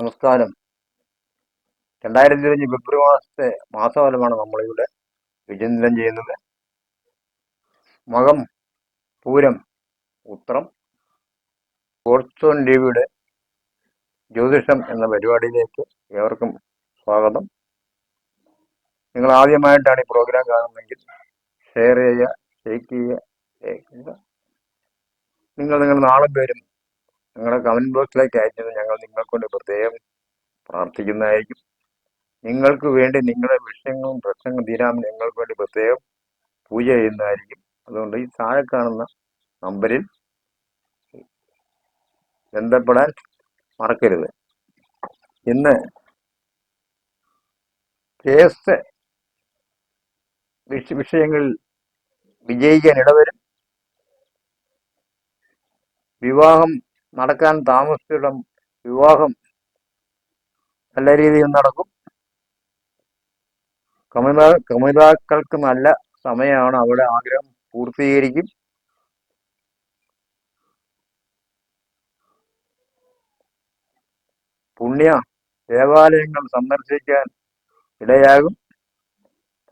നമസ്കാരം രണ്ടായിരത്തി ഇരുപത്തി ഫെബ്രുവരി മാസത്തെ മാസഫലമാണ് നമ്മളിവിടെ വിചിന്തനം ചെയ്യുന്നത്. മകം പൂരം ഉത്രം ഫോർച്ചൂൺ ടിവിയുടെ ജ്യോതിഷം എന്ന പരിപാടിയിലേക്ക് ഏവർക്കും സ്വാഗതം. നിങ്ങൾ ആദ്യമായിട്ടാണ് ഈ പ്രോഗ്രാം കാണുന്നതെങ്കിൽ ഷെയർ ചെയ്യുക ലൈക്ക് ചെയ്യുക നിങ്ങൾ നിങ്ങളുടെ നാളെ പേരും നിങ്ങളുടെ കമന്റ് ബോക്സിലേക്ക് അയച്ചത് ഞങ്ങൾ നിങ്ങൾക്കൊണ്ട് പ്രത്യേകം പ്രാർത്ഥിക്കുന്നതായിരിക്കും. നിങ്ങൾക്ക് വേണ്ടി നിങ്ങളുടെ വിഷയങ്ങളും പ്രശ്നങ്ങളും തീരാൻ ഞങ്ങൾക്ക് വേണ്ടി പ്രത്യേകം പൂജ ചെയ്യുന്നതായിരിക്കും. അതുകൊണ്ട് ഈ താഴെ കാണുന്ന നമ്പറിൽ ബന്ധപ്പെടാൻ മറക്കരുത്. ഇന്ന് കേസ് വിഷ വിഷയങ്ങളിൽ വിജയിക്കാൻ ഇടവരും. വിവാഹം നടക്കാൻ താമസിച്ചിടം വിവാഹം നല്ല രീതിയിൽ നടക്കും. കമിതാ കമിതാക്കൾക്ക് നല്ല സമയമാണ്. അവിടെ ആഗ്രഹം പൂർത്തീകരിക്കും. പുണ്യ ദേവാലയങ്ങൾ സന്ദർശിക്കാൻ ഇടയാകും.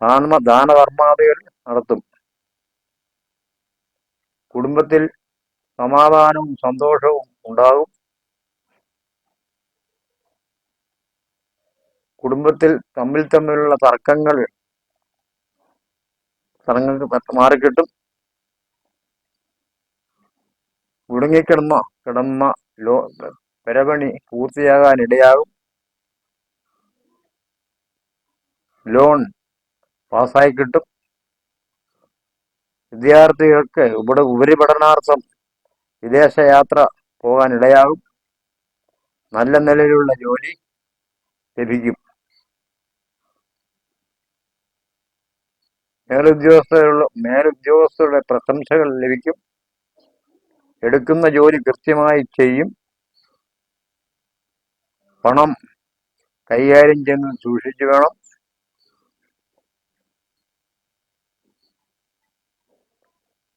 ദാന ദാനകർമാദികൾ നടത്തും. കുടുംബത്തിൽ സമാധാനവും സന്തോഷവും ഉണ്ടാകും. കുടുംബത്തിൽ തമ്മിൽ തമ്മിലുള്ള തർക്കങ്ങൾ തർക്കങ്ങൾക്ക് മാറിക്കിട്ടും കുടുങ്ങിക്കിടന്ന കിടന്ന ലോ പെരപണി പൂർത്തിയാകാൻ ഇടയാകും. ലോൺ പാസ്സായി കിട്ടും. വിദ്യാർത്ഥികൾക്ക് ഉപ ഉപരിപഠനാർത്ഥം വിദേശയാത്ര പോകാൻ ഇടയാകും. നല്ല നിലയിലുള്ള ജോലി ലഭിക്കും. മേലുദ്യോഗസ്ഥരുള്ള മേലുദ്യോഗസ്ഥരുടെ പ്രശംസകൾ ലഭിക്കും. എടുക്കുന്ന ജോലി കൃത്യമായി ചെയ്യും. പണം കൈകാര്യം ചെയ്യുന്നത് സൂക്ഷിച്ചു വേണം.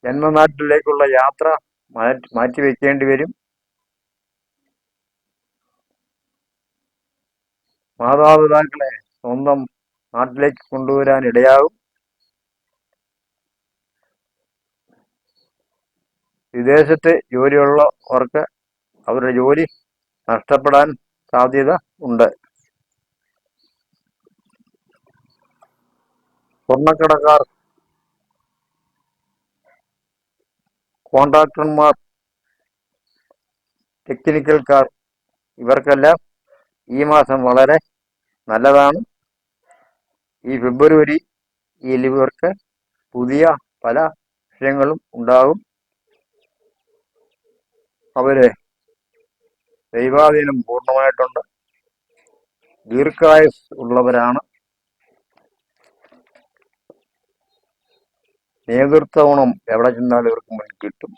ജന്മനാട്ടിലേക്കുള്ള യാത്ര മാറ്റി മാറ്റിവെക്കേണ്ടി വരും. മാതാപിതാക്കളെ സ്വന്തം നാട്ടിലേക്ക് കൊണ്ടുവരാൻ ഇടയാകും. വിദേശത്ത് ജോലിയുള്ളവർക്ക് അവരുടെ ജോലി നഷ്ടപ്പെടാൻ സാധ്യത ഉണ്ട്. സ്വർണക്കടക്കാർ കോൺട്രാക്ടർമാർ ടെക്നിക്കൽക്കാർ ഇവർക്കെല്ലാം ഈ മാസം വളരെ നല്ലതാണ്. ഈ ഫെബ്രുവരി ഈ ലിവർക്ക് പുതിയ പല വിഷയങ്ങളും ഉണ്ടാകും. അവർ ദൈവാധീനം പൂർണമായിട്ടുണ്ട്. ദീർഘായുസ് ഉള്ളവരാണ്. നേതൃത്വ ഗുണം എവിടെ ചെന്നാലും ഇവർക്ക് മുന്നിൽ കിട്ടും.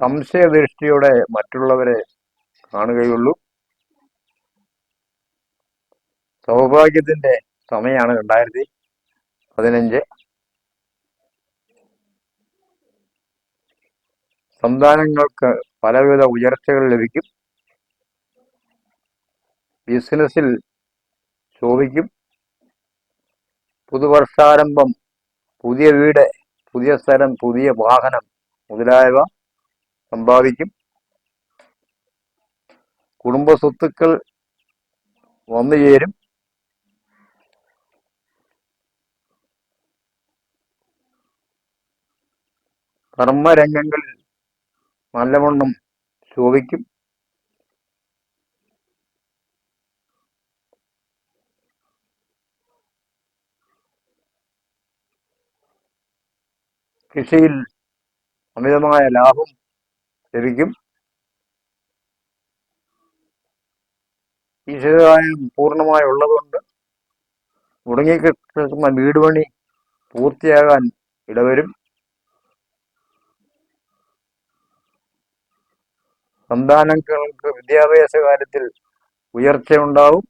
സംശയദൃഷ്ടിയോടെ മറ്റുള്ളവരെ കാണുകയുള്ളൂ. സൗഭാഗ്യത്തിന്റെ സമയമാണ് രണ്ടായിരത്തി പതിനഞ്ച്. സന്താനങ്ങൾക്ക് പലവിധ ഉയർച്ചകൾ ലഭിക്കും. ബിസിനസ്സിൽ ശോഭിക്കും. പുതുവർഷാരംഭം പുതിയ വീട് പുതിയ സ്ഥലം പുതിയ വാഹനം മുതലായവ സമ്പാദിക്കും. കുടുംബ സ്വത്തുക്കൾ വന്നു ചേരും. കർമ്മരംഗങ്ങളിൽ നല്ലവണ്ണം ശോഭിക്കും. കൃഷിയിൽ അമിതമായ ലാഭം ലഭിക്കും ഈശ്വരായം പൂർണമായി ഉള്ളതുകൊണ്ട് മുടങ്ങിക്കിടക്കുന്ന വീട് പണി പൂർത്തിയാകാൻ ഇടവരും. സന്താനങ്ങൾക്ക് വിദ്യാഭ്യാസ കാര്യത്തിൽ ഉയർച്ചയുണ്ടാവും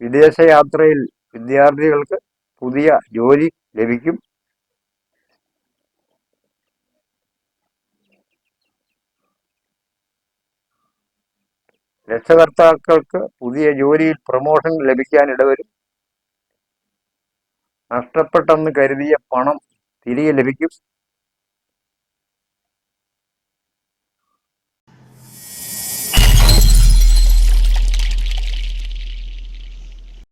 വിദേശയാത്രയിൽ വിദ്യാർത്ഥികൾക്ക് പുതിയ ജോലി ലഭിക്കും. രക്ഷകർത്താക്കൾക്ക് പുതിയ ജോലിയിൽ പ്രൊമോഷൻ ലഭിക്കാൻ ഇടവരും. നഷ്ടപ്പെട്ടെന്ന് കരുതിയ പണം തിരികെ ലഭിക്കും.